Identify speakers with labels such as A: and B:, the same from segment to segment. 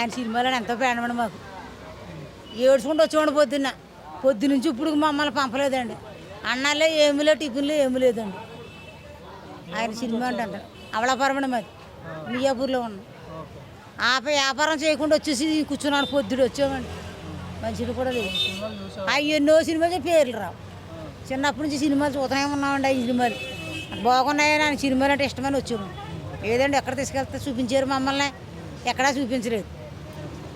A: ఆయన సినిమాలో ఎంతో పేడమండి మాకు. ఏడ్చుకుంటూ వచ్చేవాడు పొద్దున్న. పొద్దు నుంచి ఇప్పుడు మమ్మల్ని పంపలేదండి. అన్నాలే ఏమి లేదు టిఫిన్లు ఏమి లేదండి. ఆయన సినిమా అంటే అంటారు. అవళాపురం మాది మియాపూర్లో ఉన్నాం. ఆప వ్యాపారం చేయకుండా వచ్చేసి కూర్చున్నాడు పొద్దుడు వచ్చామండి. మంచిది కూడా లేదు అవి ఎన్నో సినిమాలు పేర్లు రావు. చిన్నప్పటి నుంచి సినిమాలు చూతూనే ఉన్నామండి ఆ సినిమాలు. బాగున్నాయని ఆయన సినిమాలు అంటే ఇష్టమని వచ్చాము. ఏదండి ఎక్కడ తీసుకెళ్తే చూపించారు మమ్మల్ని? ఎక్కడా చూపించలేదు.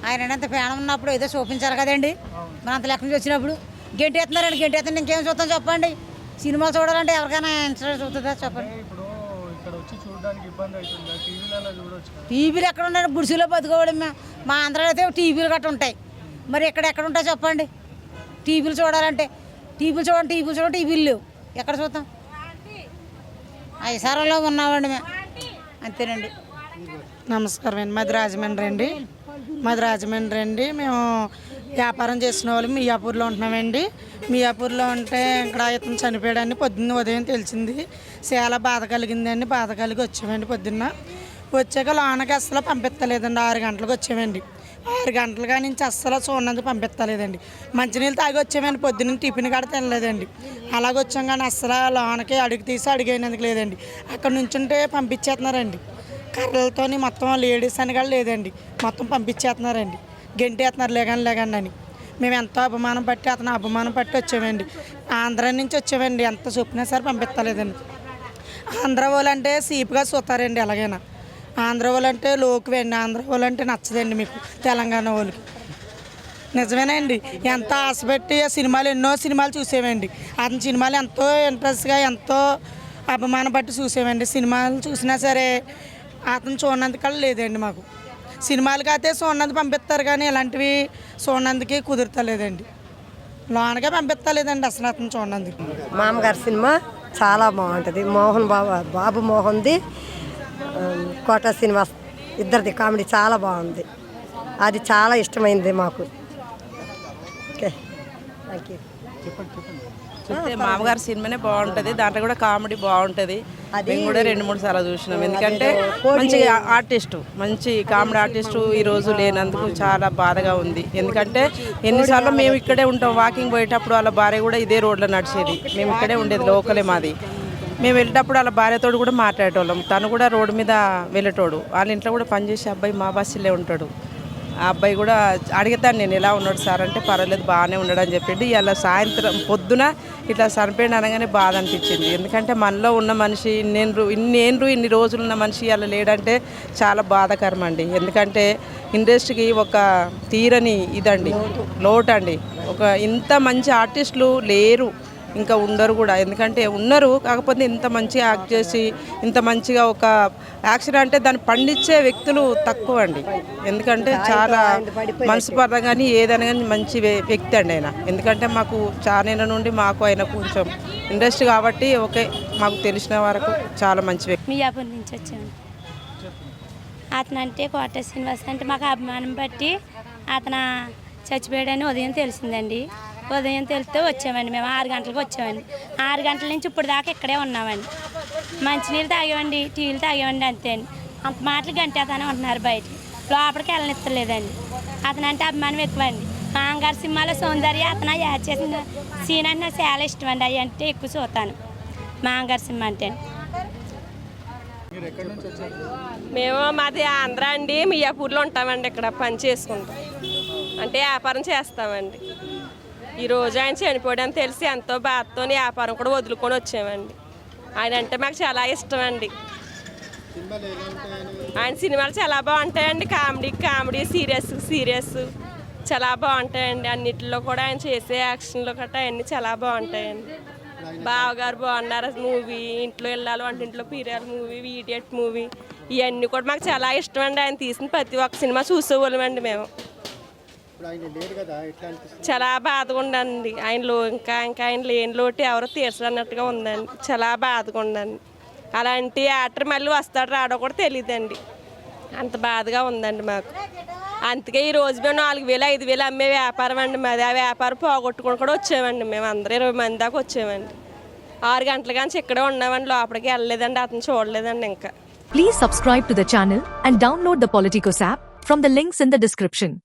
A: ఆయన అంత పేణం ఉన్నప్పుడు ఏదో చూపించాలి కదండి. మన అంత లెక్క నుంచి వచ్చినప్పుడు గెంటి ఎత్తున్నారండి గెంటి ఎత్తండి ఇంకేం చూస్తాం చెప్పండి. సినిమా చూడాలంటే ఎవరికైనా ఇంట్రెస్ట్ చూస్తుందా చెప్పండి.
B: ఇప్పుడు ఇక్కడ వచ్చి చూడడానికి ఇబ్బంది అవుతుందా? టీవీలలో చూడొచ్చు కదా.
A: టీవీలు ఎక్కడ ఉన్నాయి గుడిసెలో బతుకోవడం మా- ఆంధ్రాలో అయితే టీవీలు గట్ట ఉంటాయి. మరి ఇక్కడ ఎక్కడ ఉంటాయి చెప్పండి? టీవీలు చూడాలంటే. టీవీలు చూడండి టీవీలు చూడండి టీవీలు లేవు. ఎక్కడ చూద్దాం? ఐసారంలో ఉన్నామండి మేము. అంతేనండి
C: నమస్కారం అండి. మాది రాజమండ్రి అండి. మాది రాజమండ్రి అండి. మేము వ్యాపారం చేసిన వాళ్ళు. మియాపూర్లో ఉంటున్నామండి. మియాపూర్లో ఉంటే ఇక్కడ ఇతను చనిపోయాడని పొద్దున్న ఉదయం తెలిసింది. చాలా బాధ కలిగిందండి బాధ కలిగి వచ్చామండి పొద్దున్న. వచ్చాక లోనకి అస్సలు పంపించలేదండి ఆరు గంటలకు వచ్చామండి. ఆరు గంటలుగా నుంచి అస్సలు చూడనందుకు పంపించలేదండి మంచినీళ్ళు తాగి వచ్చామండి. పొద్దున్న టిఫిన్ కాడ తినలేదండి. అలాగ వచ్చాం కానీ అస్సలు లోనకి అడుగు తీసి అడిగేందుకు లేదండి. అక్కడ నుంచుంటే పంపించేస్తున్నారండి. కర్రలతోని మొత్తం లేడీస్ అని కూడా లేదండి. మొత్తం పంపించేస్తున్నారండి. గెంటేస్తున్నారు లేగాని లేగండి అని. మేము ఎంతో అభిమానం పట్టి అతను అభిమానం పట్టి వచ్చామండి. ఆంధ్ర నుంచి వచ్చామండి. ఎంత చెప్పినా సరే పంపించలేదండి ఆంధ్ర వాళ్ళు అంటే సీపుగా చూస్తారండి ఎలాగైనా. ఆంధ్ర వాళ్ళు అంటే లోకువండి. ఆంధ్ర వాళ్ళు అంటే నచ్చదండి మీకు తెలంగాణ వాళ్ళకి. నిజమేనండి. ఎంత ఆశపెట్టి ఆ సినిమాలు ఎన్నో సినిమాలు చూసేవండి అతని సినిమాలు ఎంతో ఇంట్రెస్ట్గా ఎంతో అభిమానం పట్టి చూసేవండి సినిమాలు చూసినా సరే అతను చూడనందుకు లేదండి మాకు. సినిమాలకి అయితే చూడనంది పంపిస్తారు కానీ ఇలాంటివి చూడనందుకి కుదురుతలేదండి. లోనగా పంపిస్తలేదండి అసలు అతను చూడనందుకు.
D: మామగారి సినిమా చాలా బాగుంటుంది. మోహన్ బాబు బాబు మోహన్ది కోట శ్రీనివాస్ ఇద్దరిది కామెడీ చాలా బాగుంది. అది చాలా ఇష్టమైంది మాకు. ఓకే.
E: చూస్తే మామగారి సినిమానే బాగుంటది దాంట్లో కూడా కామెడీ బాగుంటది. మేము కూడా రెండు మూడు సార్లు చూసినాం. ఎందుకంటే మంచి ఆర్టిస్ట్ మంచి కామెడీ ఆర్టిస్ట్ ఈ రోజు లేనందుకు చాలా బాధగా ఉంది. ఎందుకంటే ఎన్నిసార్లు మేము ఇక్కడే ఉంటాం వాకింగ్ పోయేటప్పుడు వాళ్ళ భార్య కూడా ఇదే రోడ్లో నడిచేది. మేము ఇక్కడే ఉండేది లోకలే మాది. మేము వెళ్ళేటప్పుడు వాళ్ళ భార్యతోడు కూడా మాట్లాడేటోళ్ళం. తను కూడా రోడ్డు మీద వెళ్ళేటోడు. వాళ్ళ ఇంట్లో కూడా పనిచేసే అబ్బాయి మా బస్సులే ఉంటాడు. ఆ అబ్బాయి కూడా అడుగుతాను నేను ఎలా ఉన్నాడు సార్ అంటే పర్వాలేదు బాగానే ఉన్నాడు అని చెప్పిండు ఇలా సాయంత్రం పొద్దున ఇట్లా చనిపోయిన అనగానే బాధ అనిపించింది. ఎందుకంటే మనలో ఉన్న మనిషి నేను ఇన్నేళ్ళు ఇన్ని రోజులు ఉన్న మనిషి అలా లేడంటే చాలా బాధాకరం అండి. ఎందుకంటే ఇండస్ట్రీకి ఒక తీరని ఇదండి లోటు అండి. ఒక ఇంత మంచి ఆర్టిస్టులు లేరు. ఇంకా ఉండరు కూడా. ఎందుకంటే ఉన్నారు కాకపోతే ఇంత మంచిగా యాక్ట్ చేసి ఇంత మంచిగా ఒక యాక్షన్ అంటే దాన్ని పండించే వ్యక్తులు తక్కువ అండి. ఎందుకంటే చాలా మనసు పరంగా కానీ ఏదైనా కానీ మంచి వ్య- వ్యక్తి అండి ఆయన. ఎందుకంటే మాకు చానేళ్ళ నుండి మాకు ఆయన కొంచెం ఇండస్ట్రీ కాబట్టి ఓకే మాకు తెలిసిన వరకు చాలా మంచి వ్యక్తి.
F: మియాపూర్ నుంచి వచ్చాను. అతను అంటే కోట శ్రీనివాస్ అంటే మాకు అభిమానం బట్టి అతను చచ్చిపోయాడని ఉదయం తెలిసిందండి. ఉదయం తెలిస్తే వచ్చామండి. మేము ఆరు గంటలకు వచ్చామండి. ఆరు గంటల నుంచి ఇప్పుడు దాకా ఇక్కడే ఉన్నామండి. మంచినీళ్ళు తాగామండి టీలు తాగామండి అంతే అండి. అంత మాటలు గంటేతానే ఉంటున్నారు బయట. లోపలికి వెళ్ళనిస్తలేదండి. అతను అంటే అభిమానం ఎక్కువండి. మాంగారు సినిమాలో సౌందర్య అతను యాడ్ చేసిన సీన్ అంటే నాకు చాలా ఇష్టం అండి అవి అంటే ఎక్కువ చూస్తాను. మాంగారు సినిమా అంటే.
G: మేము మాది ఆంధ్ర అండి. మియాపూర్లో ఉంటామండి ఇక్కడ పని చేసుకుంటాం. అంటే వ్యాపారం చేస్తామండి. ఈ రోజు ఆయన చనిపోయాడని తెలిసి ఎంతో బాధతో వ్యాపారం కూడా వదులుకొని వచ్చామండి. ఆయన అంటే మాకు చాలా ఇష్టం అండి. ఆయన సినిమాలు చాలా బాగుంటాయండి. కామెడీ కామెడీ సీరియస్ సీరియస్ చాలా బాగుంటాయండి. అన్నిటిలో కూడా ఆయన చేసే యాక్షన్లో గట్రా అన్నీ చాలా బాగుంటాయండి. బావగారు బాగున్నారు మూవీ ఇంట్లో వెళ్ళాలి వంటింట్లో పీరియాలు మూవీ వీడియట్ మూవీ ఇవన్నీ కూడా మాకు చాలా ఇష్టం అండి. ఆయన తీసిన ప్రతి ఒక్క సినిమా చూసేవాళ్ళమండి మేము. చాలా బాధగా ఉందండి. ఆయనలో ఇంకా ఇంకా ఆయన లేని లోటు ఎవరో తీర్చన్నట్టుగా ఉందండి. చాలా బాధగా ఉందండి. అలాంటి యాక్టర్ మళ్ళీ వస్తాడు రాడో కూడా తెలియదండి అంత బాధగా ఉందండి మాకు. అందుకే ఈ రోజు మేము నాలుగు వేలు ఐదు వేలు అమ్మే వ్యాపారం అండి మాది. ఆ వ్యాపారం పోగొట్టుకొని కూడా వచ్చామండి మేము. అందరూ ఇరవై మంది దాకా వచ్చామండి. ఆరు గంటల కానీ ఇక్కడే ఉన్నామండి. లోపలికి వెళ్ళలేదండి. అతను చూడలేదండి ఇంకా.
H: Please subscribe to the channel and download the Politicos app from the links in the description.